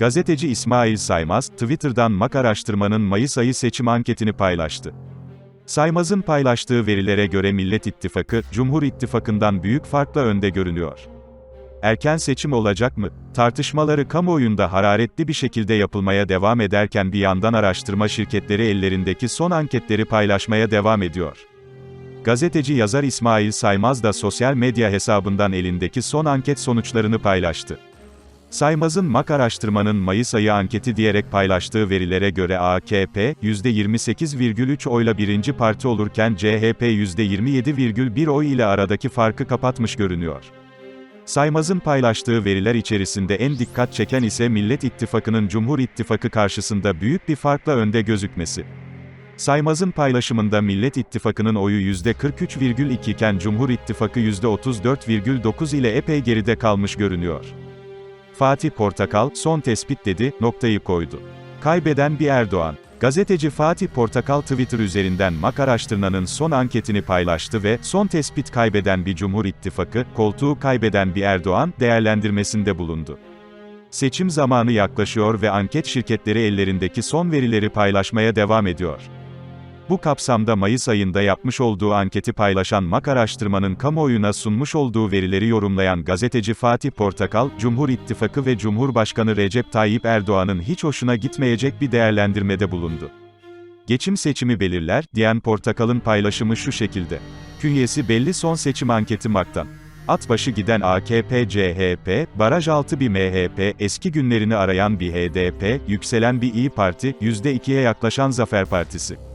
Gazeteci İsmail Saymaz, Twitter'dan MAK araştırmanın Mayıs ayı seçim anketini paylaştı. Saymaz'ın paylaştığı verilere göre Millet İttifakı, Cumhur İttifakı'ndan büyük farkla önde görünüyor. Erken seçim olacak mı? Tartışmaları kamuoyunda hararetli bir şekilde yapılmaya devam ederken bir yandan araştırma şirketleri ellerindeki son anketleri paylaşmaya devam ediyor. Gazeteci yazar İsmail Saymaz da sosyal medya hesabından elindeki son anket sonuçlarını paylaştı. Saymaz'ın MAK araştırmanın Mayıs ayı anketi diyerek paylaştığı verilere göre AKP, %28,3 oyla birinci parti olurken CHP %27,1 oy ile aradaki farkı kapatmış görünüyor. Saymaz'ın paylaştığı veriler içerisinde en dikkat çeken ise Millet İttifakı'nın Cumhur İttifakı karşısında büyük bir farkla önde gözükmesi. Saymaz'ın paylaşımında Millet İttifakı'nın oyu %43,2 iken Cumhur İttifakı %34,9 ile epey geride kalmış görünüyor. Fatih Portakal, son tespit dedi, noktayı koydu. Kaybeden bir Erdoğan. Gazeteci Fatih Portakal Twitter üzerinden MAK araştırmanın son anketini paylaştı ve, son tespit kaybeden bir Cumhur İttifakı, koltuğu kaybeden bir Erdoğan, değerlendirmesinde bulundu. Seçim zamanı yaklaşıyor ve anket şirketleri ellerindeki son verileri paylaşmaya devam ediyor. Bu kapsamda Mayıs ayında yapmış olduğu anketi paylaşan MAK araştırmanın kamuoyuna sunmuş olduğu verileri yorumlayan gazeteci Fatih Portakal, Cumhur İttifakı ve Cumhurbaşkanı Recep Tayyip Erdoğan'ın hiç hoşuna gitmeyecek bir değerlendirmede bulundu. Geçim seçimi belirler, diyen Portakal'ın paylaşımı şu şekilde. Künyesi belli son seçim anketi MAK'tan. At başı giden AKP, CHP, baraj altı bir MHP, eski günlerini arayan bir HDP, yükselen bir İyi Parti, %2'ye yaklaşan Zafer Partisi.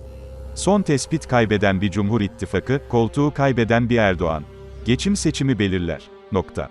Son tespit kaybeden bir Cumhur İttifakı, koltuğu kaybeden bir Erdoğan. Geçim seçimi belirler. Nokta.